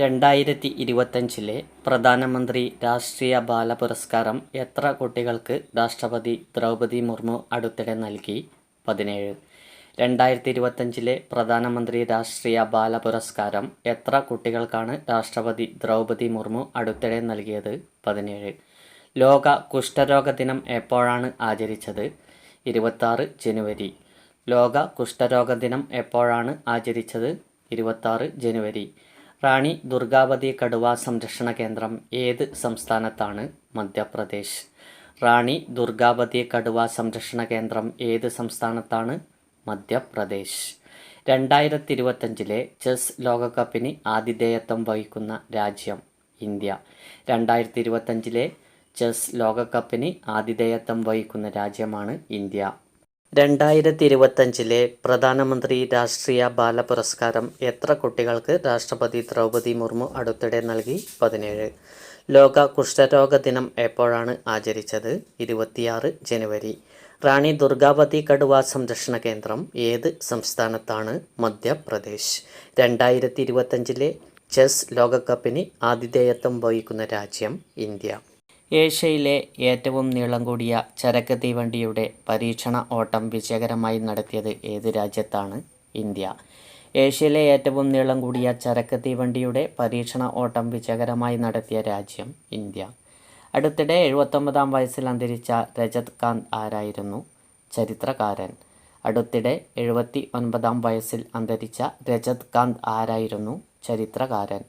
രണ്ടായിരത്തി ഇരുപത്തഞ്ചിലെ പ്രധാനമന്ത്രി രാഷ്ട്രീയ ബാല പുരസ്കാരം എത്ര കുട്ടികൾക്ക് രാഷ്ട്രപതി ദ്രൗപദി മുർമു അടുത്തിടെ നൽകി? പതിനേഴ്. രണ്ടായിരത്തി ഇരുപത്തഞ്ചിലെ പ്രധാനമന്ത്രി രാഷ്ട്രീയ ബാല പുരസ്കാരം എത്ര കുട്ടികൾക്കാണ് രാഷ്ട്രപതി ദ്രൗപദി മുർമു അടുത്തിടെ നൽകിയത്? പതിനേഴ്. ലോക കുഷ്ഠരോഗ ദിനം എപ്പോഴാണ് ആചരിച്ചത്? ഇരുപത്താറ് ജനുവരി. ലോക കുഷ്ഠരോഗ ദിനം എപ്പോഴാണ് ആചരിച്ചത്? ഇരുപത്താറ് ജനുവരി. റാണി ദുർഗാവതി കടുവ സംരക്ഷണ കേന്ദ്രം ഏത് സംസ്ഥാനത്താണ്? മധ്യപ്രദേശ്. റാണി ദുർഗാവതി കടുവ സംരക്ഷണ കേന്ദ്രം ഏത് സംസ്ഥാനത്താണ്? മധ്യപ്രദേശ്. രണ്ടായിരത്തി ഇരുപത്തഞ്ചിലെ ചെസ് ലോകകപ്പിന് ആതിഥേയത്വം വഹിക്കുന്ന രാജ്യം ഇന്ത്യ. രണ്ടായിരത്തി ഇരുപത്തഞ്ചിലെ ചെസ് ലോകകപ്പിന് ആതിഥേയത്വം വഹിക്കുന്ന രാജ്യമാണ് ഇന്ത്യ. രണ്ടായിരത്തി ഇരുപത്തഞ്ചിലെ പ്രധാനമന്ത്രി രാഷ്ട്രീയ ബാല പുരസ്കാരം എത്ര കുട്ടികൾക്ക് രാഷ്ട്രപതി ദ്രൗപദി മുർമു അടുത്തിടെ നൽകി? പതിനേഴ്. ലോക കുഷ്ഠരോഗ ദിനം എപ്പോഴാണ് ആചരിച്ചത്? ഇരുപത്തിയാറ് ജനുവരി. റാണി ദുർഗാവതി കടുവ സംരക്ഷണ കേന്ദ്രം ഏത് സംസ്ഥാനത്താണ്? മധ്യപ്രദേശ്. രണ്ടായിരത്തി ഇരുപത്തഞ്ചിലെ ചെസ് ലോകകപ്പിന് ആതിഥേയത്വം വഹിക്കുന്ന രാജ്യം ഇന്ത്യ. ഏഷ്യയിലെ ഏറ്റവും നീളം കൂടിയ ചരക്ക് തീവണ്ടിയുടെ പരീക്ഷണ ഓട്ടം വിജയകരമായി നടത്തിയത് ഏത് രാജ്യത്താണ്? ഇന്ത്യ. ഏഷ്യയിലെ ഏറ്റവും നീളം കൂടിയ ചരക്ക് തീവണ്ടിയുടെ പരീക്ഷണ ഓട്ടം വിജയകരമായി നടത്തിയ രാജ്യം ഇന്ത്യ. അടുത്തിടെ എഴുപത്തൊമ്പതാം വയസ്സിൽ അന്തരിച്ച രജത് കാന്ത് ആരായിരുന്നു? ചരിത്രകാരൻ. അടുത്തിടെ എഴുപത്തി ഒൻപതാം വയസ്സിൽ അന്തരിച്ച രജത് കാന്ത് ആരായിരുന്നു? ചരിത്രകാരൻ.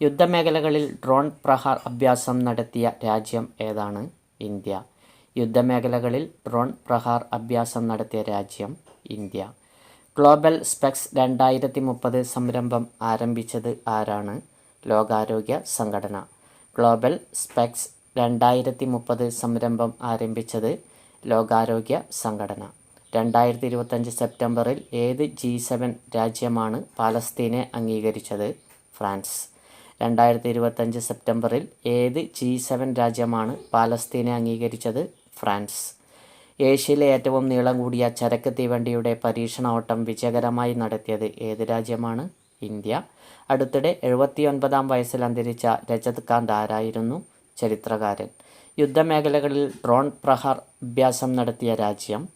യുദ്ധമേഖലകളിൽ ഡ്രോൺ പ്രഹാർ അഭ്യാസം നടത്തിയ രാജ്യം ഏതാണ്? ഇന്ത്യ. യുദ്ധമേഖലകളിൽ ഡ്രോൺ പ്രഹാർ അഭ്യാസം നടത്തിയ രാജ്യം ഇന്ത്യ. ഗ്ലോബൽ സ്പെക്സ് രണ്ടായിരത്തി മുപ്പത് സംരംഭം ആരംഭിച്ചത് ആരാണ്? ലോകാരോഗ്യ സംഘടന. ഗ്ലോബൽ സ്പെക്സ് രണ്ടായിരത്തി മുപ്പത് സംരംഭം ആരംഭിച്ചത് ലോകാരോഗ്യ സംഘടന. രണ്ടായിരത്തി ഇരുപത്തഞ്ച് സെപ്റ്റംബറിൽ ഏത് ജി സെവൻ രാജ്യമാണ് പാലസ്തീനെ അംഗീകരിച്ചത്? ഫ്രാൻസ്. രണ്ടായിരത്തി ഇരുപത്തഞ്ച് സെപ്റ്റംബറിൽ ഏത് ജി സെവൻ രാജ്യമാണ് പാലസ്തീനെ അംഗീകരിച്ചത്? ഫ്രാൻസ്. ഏഷ്യയിലെ ഏറ്റവും നീളം കൂടിയ ചരക്ക് തീവണ്ടിയുടെ പരീക്ഷണ ഓട്ടം വിജയകരമായി നടത്തിയത് ഏത് രാജ്യമാണ്? ഇന്ത്യ. അടുത്തിടെ എഴുപത്തിയൊൻപതാം വയസ്സിൽ അന്തരിച്ച രജത് കാന്ത് ആരായിരുന്നു? ചരിത്രകാരൻ. യുദ്ധമേഖലകളിൽ ഡ്രോൺ പ്രഹാർ അഭ്യാസം നടത്തിയ രാജ്യം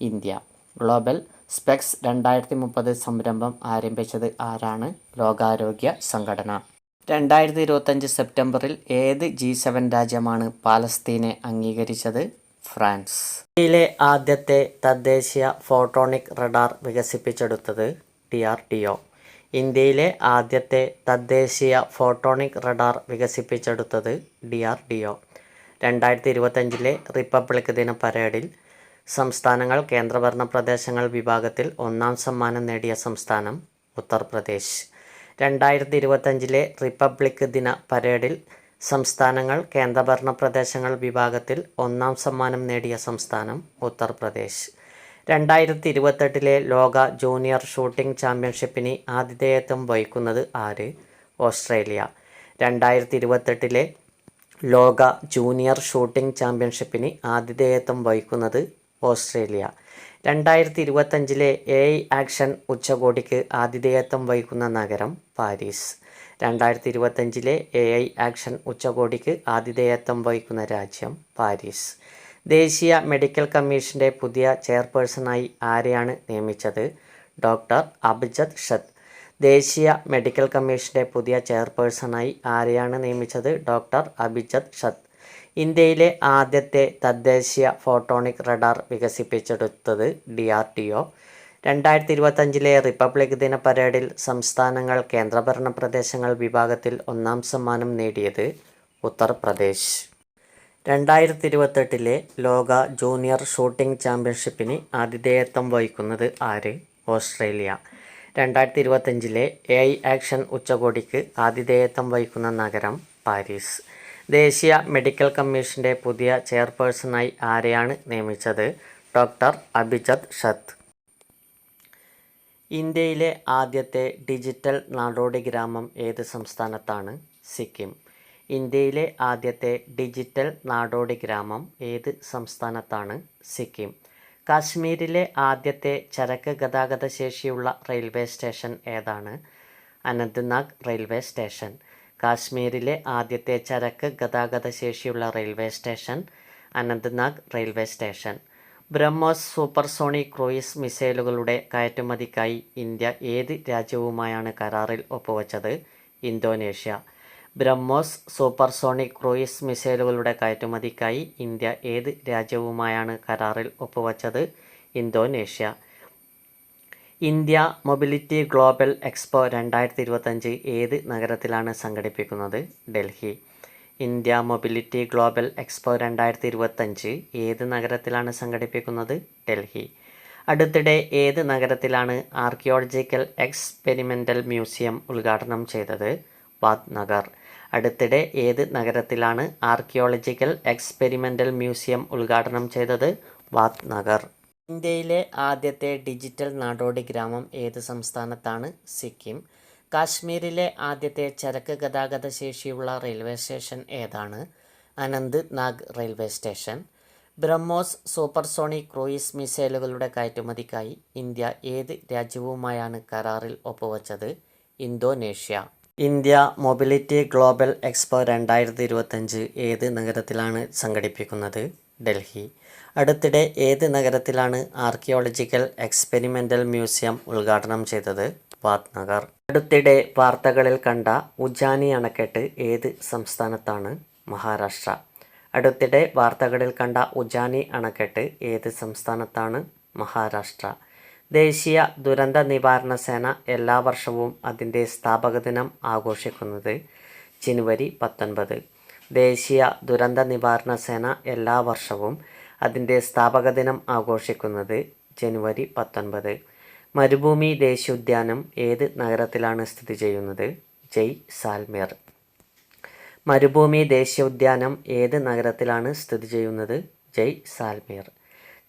ഇന്ത്യ. ഗ്ലോബൽ സ്പെക്സ് രണ്ടായിരത്തി മുപ്പത് സംരംഭം ആരംഭിച്ചത് ആരാണ്? ലോകാരോഗ്യ സംഘടന. രണ്ടായിരത്തി ഇരുപത്തഞ്ച് സെപ്റ്റംബറിൽ ഏത് ജി സെവൻ രാജ്യമാണ് പാലസ്തീനെ അംഗീകരിച്ചത്? ഫ്രാൻസ്. ഇന്ത്യയിലെ ആദ്യത്തെ തദ്ദേശീയ ഫോട്ടോണിക് റഡാർ വികസിപ്പിച്ചെടുത്തത് ടി ആർ ടി ഒ. ഇന്ത്യയിലെ ആദ്യത്തെ തദ്ദേശീയ ഫോട്ടോണിക് റഡാർ വികസിപ്പിച്ചെടുത്തത് ഡി ആർ ഡി ഒ. രണ്ടായിരത്തി ഇരുപത്തഞ്ചിലെ റിപ്പബ്ലിക് ദിന പരേഡിൽ സംസ്ഥാനങ്ങൾ കേന്ദ്രഭരണ പ്രദേശങ്ങൾ വിഭാഗത്തിൽ ഒന്നാം സമ്മാനം നേടിയ സംസ്ഥാനം ഉത്തർപ്രദേശ്. രണ്ടായിരത്തി ഇരുപത്തഞ്ചിലെ റിപ്പബ്ലിക് ദിന പരേഡിൽ സംസ്ഥാനങ്ങൾ കേന്ദ്രഭരണ പ്രദേശങ്ങൾ വിഭാഗത്തിൽ ഒന്നാം സമ്മാനം നേടിയ സംസ്ഥാനം ഉത്തർപ്രദേശ്. രണ്ടായിരത്തി ഇരുപത്തെട്ടിലെ ലോക ജൂനിയർ ഷൂട്ടിംഗ് ചാമ്പ്യൻഷിപ്പിന് ആതിഥേയത്വം വഹിക്കുന്നത് ആര്? ഓസ്ട്രേലിയ. രണ്ടായിരത്തി ഇരുപത്തെട്ടിലെ ലോക ജൂനിയർ ഷൂട്ടിംഗ് ചാമ്പ്യൻഷിപ്പിന് ആതിഥേയത്വം വഹിക്കുന്നത് ഓസ്ട്രേലിയ. രണ്ടായിരത്തി ഇരുപത്തഞ്ചിലെ എ ഐ ആക്ഷൻ ഉച്ചകോടിക്ക് ആതിഥേയത്വം വഹിക്കുന്ന നഗരം പാരീസ്. രണ്ടായിരത്തി ഇരുപത്തഞ്ചിലെ എ ഐ ആക്ഷൻ ഉച്ചകോടിക്ക് ആതിഥേയത്വം വഹിക്കുന്ന രാജ്യം പാരീസ്. ദേശീയ മെഡിക്കൽ കമ്മീഷന്റെ പുതിയ ചെയർപേഴ്സണായി ആരെയാണ് നിയമിച്ചത്? ഡോക്ടർ അഭിജത് ഷത് ദേശീയ മെഡിക്കൽ കമ്മീഷന്റെ പുതിയ ചെയർപേഴ്സണായി ആരെയാണ് നിയമിച്ചത്? ഡോക്ടർ അഭിജത് ഷത്ത് ഇന്ത്യയിലെ ആദ്യത്തെ തദ്ദേശീയ ഫോട്ടോണിക് റഡാർ വികസിപ്പിച്ചെടുത്തത് ഡി ആർ ടി ഒ. രണ്ടായിരത്തി ഇരുപത്തഞ്ചിലെ റിപ്പബ്ലിക് ദിന പരേഡിൽ സംസ്ഥാനങ്ങൾ കേന്ദ്രഭരണ പ്രദേശങ്ങൾ വിഭാഗത്തിൽ ഒന്നാം സമ്മാനം നേടിയത് ഉത്തർപ്രദേശ്. രണ്ടായിരത്തി ഇരുപത്തെട്ടിലെ ലോക ജൂനിയർ ഷൂട്ടിംഗ് ചാമ്പ്യൻഷിപ്പിന് ആതിഥേയത്വം വഹിക്കുന്നത് ആര്? ഓസ്ട്രേലിയ. രണ്ടായിരത്തി ഇരുപത്തഞ്ചിലെ എ ആക്ഷൻ ഉച്ചകോടിക്ക് ആതിഥേയത്വം വഹിക്കുന്ന നഗരം പാരീസ്. ദേശീയ മെഡിക്കൽ കമ്മീഷന്റെ പുതിയ ചെയർപേഴ്സണായി ആരെയാണ് നിയമിച്ചത്? ഡോക്ടർ അഭിജത് ഷത്ത് ഇന്ത്യയിലെ ആദ്യത്തെ ഡിജിറ്റൽ നാടോടി ഗ്രാമം ഏത് സംസ്ഥാനത്താണ്? സിക്കിം. ഇന്ത്യയിലെ ആദ്യത്തെ ഡിജിറ്റൽ നാടോടി ഗ്രാമം ഏത് സംസ്ഥാനത്താണ്? സിക്കിം. കാശ്മീരിലെ ആദ്യത്തെ ചരക്ക് ഗതാഗത ശേഷിയുള്ള റെയിൽവേ സ്റ്റേഷൻ ഏതാണ്? Anantnag railway station. കാശ്മീരിലെ ആദ്യത്തെ ചരക്ക് ഗതാഗത ശേഷിയുള്ള railway station Anantnag railway station. BrahMos supersonic cruise മിസൈലുകളുടെ കയറ്റുമതിക്കായി ഇന്ത്യ ഏത് രാജ്യവുമായാണ് കരാറിൽ ഒപ്പുവച്ചത്? ഇന്തോനേഷ്യ. ബ്രഹ്മോസ് സൂപ്പർസോണിക് ക്രൂയിസ് മിസൈലുകളുടെ കയറ്റുമതിക്കായി ഇന്ത്യ ഏത് രാജ്യവുമായാണ് കരാറിൽ ഒപ്പുവച്ചത്? Indonesia. India mobility global expo രണ്ടായിരത്തി ഇരുപത്തഞ്ച് ഏത് നഗരത്തിലാണ് സംഘടിപ്പിക്കുന്നത്? Delhi. India mobility global expo രണ്ടായിരത്തി ഇരുപത്തഞ്ച് ഏത് നഗരത്തിലാണ് സംഘടിപ്പിക്കുന്നത്? ഡൽഹി. അടുത്തിടെ ഏത് നഗരത്തിലാണ് ആർക്കിയോളജിക്കൽ എക്സ്പെരിമെന്റൽ മ്യൂസിയം ഉദ്ഘാടനം ചെയ്തത്? വാദ്നഗർ അടുത്തിടെ ഏത് നഗരത്തിലാണ് ആർക്കിയോളജിക്കൽ എക്സ്പെരിമെന്റൽ മ്യൂസിയം ഉദ്ഘാടനം ചെയ്തത്? വാദ്നഗർ ഇന്ത്യയിലെ ആദ്യത്തെ ഡിജിറ്റൽ നാടോടി ഗ്രാമം ഏത് സംസ്ഥാനത്താണ്? സിക്കിം. കാശ്മീരിലെ ആദ്യത്തെ ചരക്ക് ഗതാഗത ശേഷിയുള്ള റെയിൽവേ സ്റ്റേഷൻ ഏതാണ്? Anantnag railway station. BrahMos supersonic cruise മിസൈലുകളുടെ കയറ്റുമതിക്കായി ഇന്ത്യ ഏത് രാജ്യവുമായാണ് കരാറിൽ ഒപ്പുവച്ചത്? Indonesia. India mobility global expo രണ്ടായിരത്തി ഇരുപത്തഞ്ച് ഏത് നഗരത്തിലാണ് സംഘടിപ്പിക്കുന്നത്? ഡൽഹി. അടുത്തിടെ ഏത് നഗരത്തിലാണ് ആർക്കിയോളജിക്കൽ എക്സ്പെരിമെന്റൽ മ്യൂസിയം ഉദ്ഘാടനം ചെയ്തത്? വാദ്നഗർ അടുത്തിടെ വാർത്തകളിൽ കണ്ട ഉജാനി അണക്കെട്ട് ഏത് സംസ്ഥാനത്താണ്? മഹാരാഷ്ട്ര. അടുത്തിടെ വാർത്തകളിൽ കണ്ട ഉജാനി അണക്കെട്ട് ഏത് സംസ്ഥാനത്താണ്? മഹാരാഷ്ട്ര. ദേശീയ ദുരന്ത നിവാരണ സേന എല്ലാ വർഷവും അതിന്റെ സ്ഥാപക ദിനം ആഘോഷിക്കുന്നത് ജനുവരി പത്തൊൻപത്. ദേശീയ ദുരന്ത നിവാരണ സേന എല്ലാ വർഷവും അതിന്റെ സ്ഥാപക ദിനം ആഘോഷിക്കുന്നത് ജനുവരി പത്തൊൻപത്. മരുഭൂമി ദേശീയോദ്യാനം ഏത് നഗരത്തിലാണ് സ്ഥിതി ചെയ്യുന്നത്? ജയ് സാൽമീർ. മരുഭൂമി ദേശീയോദ്യാനം ഏത് നഗരത്തിലാണ് സ്ഥിതി ചെയ്യുന്നത്? ജയ് സാൽമീർ.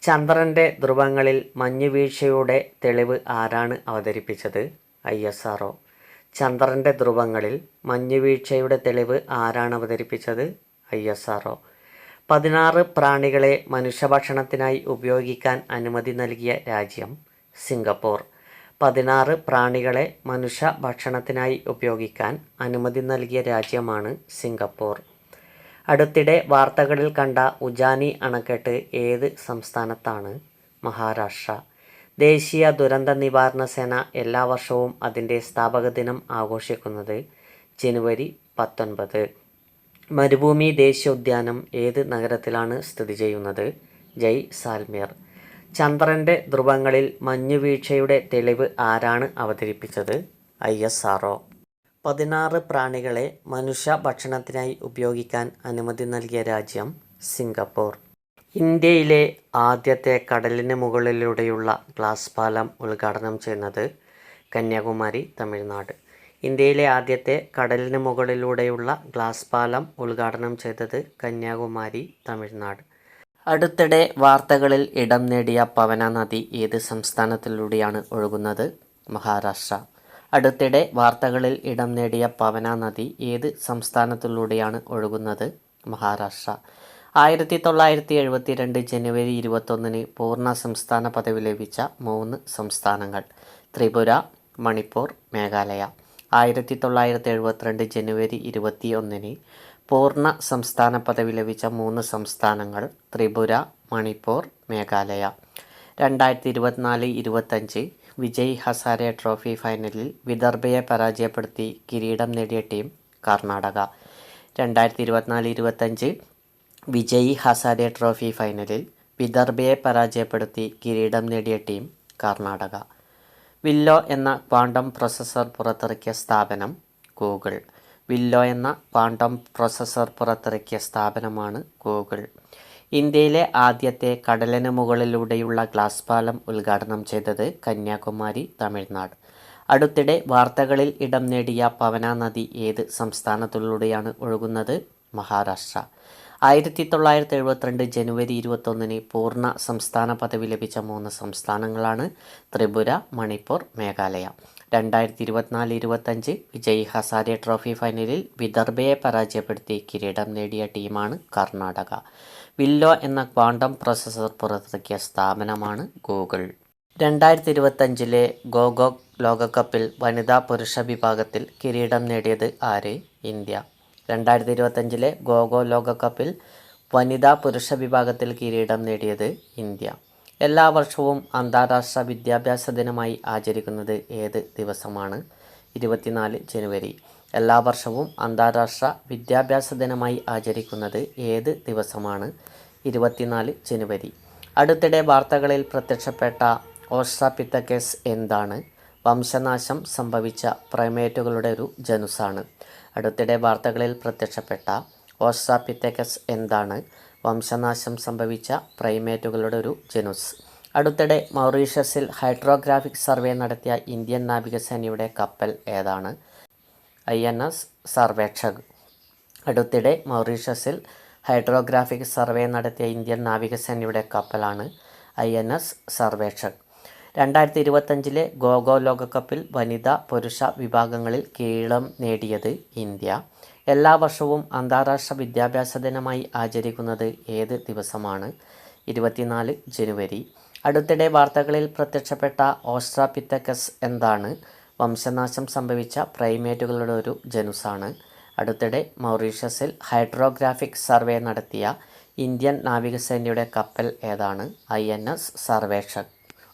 ചന്ദ്രന്റെ ധ്രുവങ്ങളിൽ മഞ്ഞുവീഴ്ചയുടെ തെളിവ് ആരാണ് അവതരിപ്പിച്ചത്? ഐ എസ് ആർ ചന്ദ്രന്റെ ധ്രുവങ്ങളിൽ മഞ്ഞുവീഴ്ചയുടെ തെളിവ് ആരാണ് അവതരിപ്പിച്ചത്? ഐ എസ് ആർ ഒ പതിനാറ് പ്രാണികളെ മനുഷ്യഭക്ഷണത്തിനായി ഉപയോഗിക്കാൻ അനുമതി നൽകിയ രാജ്യം സിംഗപ്പൂർ. പതിനാറ് പ്രാണികളെ മനുഷ്യ ഭക്ഷണത്തിനായി ഉപയോഗിക്കാൻ അനുമതി നൽകിയ രാജ്യമാണ് സിംഗപ്പൂർ. അടുത്തിടെ വാർത്തകളിൽ കണ്ട ഉജാനി അണക്കെട്ട് ഏത് സംസ്ഥാനത്താണ്? മഹാരാഷ്ട്ര. ദേശീയ ദുരന്ത നിവാരണ സേന എല്ലാ വർഷവും അതിന്റെ സ്ഥാപക ദിനം ആഘോഷിക്കുന്നത് ജനുവരി പത്തൊൻപത്. മരുഭൂമി ദേശീയോദ്യാനം ഏത് നഗരത്തിലാണ് സ്ഥിതി ചെയ്യുന്നത്? ജയ് സാൽമീർ. ചന്ദ്രന്റെ ധ്രുവങ്ങളിൽ മഞ്ഞുവീഴ്ചയുടെ തെളിവ് ആരാണ് അവതരിപ്പിച്ചത്? ഐ എസ് ആർ പതിനാറ് പ്രാണികളെ മനുഷ്യ ഭക്ഷണത്തിനായി ഉപയോഗിക്കാൻ അനുമതി നൽകിയ രാജ്യം സിംഗപ്പൂർ. ഇന്ത്യയിലെ ആദ്യത്തെ കടലിന് മുകളിലൂടെയുള്ള ഗ്ലാസ് പാലം ഉദ്ഘാടനം ചെയ്യുന്നത് കന്യാകുമാരി തമിഴ്നാട്. ഇന്ത്യയിലെ ആദ്യത്തെ കടലിന് മുകളിലൂടെയുള്ള ഗ്ലാസ് പാലം ഉദ്ഘാടനം ചെയ്തത് കന്യാകുമാരി തമിഴ്നാട്. അടുത്തിടെ വാർത്തകളിൽ ഇടം നേടിയ പവന നദി ഏത് സംസ്ഥാനത്തിലൂടെയാണ് ഒഴുകുന്നത്? മഹാരാഷ്ട്ര. അടുത്തിടെ വാർത്തകളിൽ ഇടം നേടിയ പവന നദി ഏത് സംസ്ഥാനത്തിലൂടെയാണ് ഒഴുകുന്നത്? മഹാരാഷ്ട്ര. ആയിരത്തി തൊള്ളായിരത്തി എഴുപത്തി രണ്ട് ജനുവരി ഇരുപത്തൊന്നിന് പൂർണ സംസ്ഥാന പദവി ലഭിച്ച മൂന്ന് സംസ്ഥാനങ്ങൾ. ത്രിപുര മണിപ്പൂർ മേഘാലയ. ആയിരത്തി തൊള്ളായിരത്തി എഴുപത്തിരണ്ട് ജനുവരി ഇരുപത്തി ഒന്നിന് പൂർണ സംസ്ഥാന പദവി ലഭിച്ച മൂന്ന് സംസ്ഥാനങ്ങൾ ത്രിപുര മണിപ്പൂർ മേഘാലയ. രണ്ടായിരത്തി ഇരുപത്തിനാല് ഇരുപത്തഞ്ച് വിജയ് ഹസാരെ ട്രോഫി ഫൈനലിൽ വിദർഭയെ പരാജയപ്പെടുത്തി കിരീടം നേടിയ ടീം കർണാടക. രണ്ടായിരത്തി ഇരുപത്തിനാല് ഇരുപത്തഞ്ച് വിജയ് ഹസാരെ ട്രോഫി ഫൈനലിൽ വിദർഭയെ പരാജയപ്പെടുത്തി കിരീടം നേടിയ ടീം കർണാടക. വില്ലോ എന്ന ക്വാണ്ടം പ്രൊസസ്സർ പുറത്തിറക്കിയ സ്ഥാപനം ഗൂഗിൾ. വില്ലോ എന്ന ക്വാണ്ടം പ്രൊസസ്സർ പുറത്തിറക്കിയ സ്ഥാപനമാണ് ഗൂഗിൾ. ഇന്ത്യയിലെ ആദ്യത്തെ കടലിന് മുകളിലൂടെയുള്ള ഗ്ലാസ് പാലം ഉദ്ഘാടനം ചെയ്തത് കന്യാകുമാരി തമിഴ്നാട്. അടുത്തിടെ വാർത്തകളിൽ ഇടം നേടിയ പവന നദി ഏത് സംസ്ഥാനത്തിലൂടെയാണ് ഒഴുകുന്നത്? മഹാരാഷ്ട്ര. ആയിരത്തി തൊള്ളായിരത്തി എഴുപത്തിരണ്ട് ജനുവരി ഇരുപത്തൊന്നിന് പൂർണ സംസ്ഥാന പദവി ലഭിച്ച മൂന്ന് സംസ്ഥാനങ്ങളാണ് ത്രിപുര മണിപ്പൂർ മേഘാലയ. രണ്ടായിരത്തി ഇരുപത്തിനാല് ഇരുപത്തഞ്ച് വിജയ് ഹസാരെ ട്രോഫി ഫൈനലിൽ വിദർഭയെ പരാജയപ്പെടുത്തി കിരീടം നേടിയ ടീമാണ് കർണാടക. വില്ലോ എന്ന ക്വാണ്ടം പ്രൊസസർ പുറത്തിറക്കിയ സ്ഥാപനമാണ് ഗൂഗിൾ. രണ്ടായിരത്തി ഇരുപത്തഞ്ചിലെ ഗോഗോക് ലോകകപ്പിൽ വനിതാ പുരുഷ വിഭാഗത്തിൽ കിരീടം നേടിയത് ആര്? ഇന്ത്യ. രണ്ടായിരത്തി ഇരുപത്തഞ്ചിലെ ഗോഗോ ലോകകപ്പിൽ വനിതാ പുരുഷ വിഭാഗത്തിൽ കിരീടം നേടിയത് ഇന്ത്യ. എല്ലാ വർഷവും അന്താരാഷ്ട്ര വിദ്യാഭ്യാസ ദിനമായി ആചരിക്കുന്നത് ഏത് ദിവസമാണ്? ഇരുപത്തിനാല് ജനുവരി. എല്ലാ വർഷവും അന്താരാഷ്ട്ര വിദ്യാഭ്യാസ ദിനമായി ആചരിക്കുന്നത് ഏത് ദിവസമാണ്? ഇരുപത്തിനാല് ജനുവരി. അടുത്തിടെ വാർത്തകളിൽ പ്രത്യക്ഷപ്പെട്ട ഓസ്ട്രാപിത്തക്കേസ് എന്താണ്? വംശനാശം സംഭവിച്ച പ്രൈമേറ്റുകളുടെ ഒരു ജനുസാണ്. അടുത്തിടെ വാർത്തകളിൽ പ്രത്യക്ഷപ്പെട്ട ഓസ്ട്രാപിത്തേക്കസ് എന്താണ് വംശനാശം സംഭവിച്ച പ്രൈമേറ്റുകളുടെ ഒരു ജനുസ്? അടുത്തിടെ മൗറീഷ്യസിൽ ഹൈഡ്രോഗ്രാഫിക് സർവേ നടത്തിയ ഇന്ത്യൻ നാവികസേനയുടെ കപ്പൽ ഏതാണ്? I N S Sarvekshak. അടുത്തിടെ മൗറീഷ്യസിൽ ഹൈഡ്രോഗ്രാഫിക് സർവേ നടത്തിയ ഇന്ത്യൻ നാവികസേനയുടെ കപ്പലാണ് ഐ എൻ എസ് സർവേക്ഷക്. രണ്ടായിരത്തി ഇരുപത്തഞ്ചിലെ ഗോഗോ ലോകകപ്പിൽ വനിതാ പുരുഷ വിഭാഗങ്ങളിൽ കീഴം നേടിയത് ഇന്ത്യ. എല്ലാ വർഷവും അന്താരാഷ്ട്ര വിദ്യാഭ്യാസ ദിനമായി ആചരിക്കുന്നത് ഏത് ദിവസമാണ്? ഇരുപത്തിനാല് ജനുവരി. അടുത്തിടെ വാർത്തകളിൽ പ്രത്യക്ഷപ്പെട്ട ഓസ്ട്രാപിത്തക്കസ് എന്താണ്? വംശനാശം സംഭവിച്ച പ്രൈമേറ്റുകളുടെ ഒരു ജനുസാണ്. അടുത്തിടെ മൗറീഷ്യസിൽ ഹൈഡ്രോഗ്രാഫിക് സർവേ നടത്തിയ ഇന്ത്യൻ നാവികസേനയുടെ കപ്പൽ ഏതാണ്? I N S സർവേഷൻ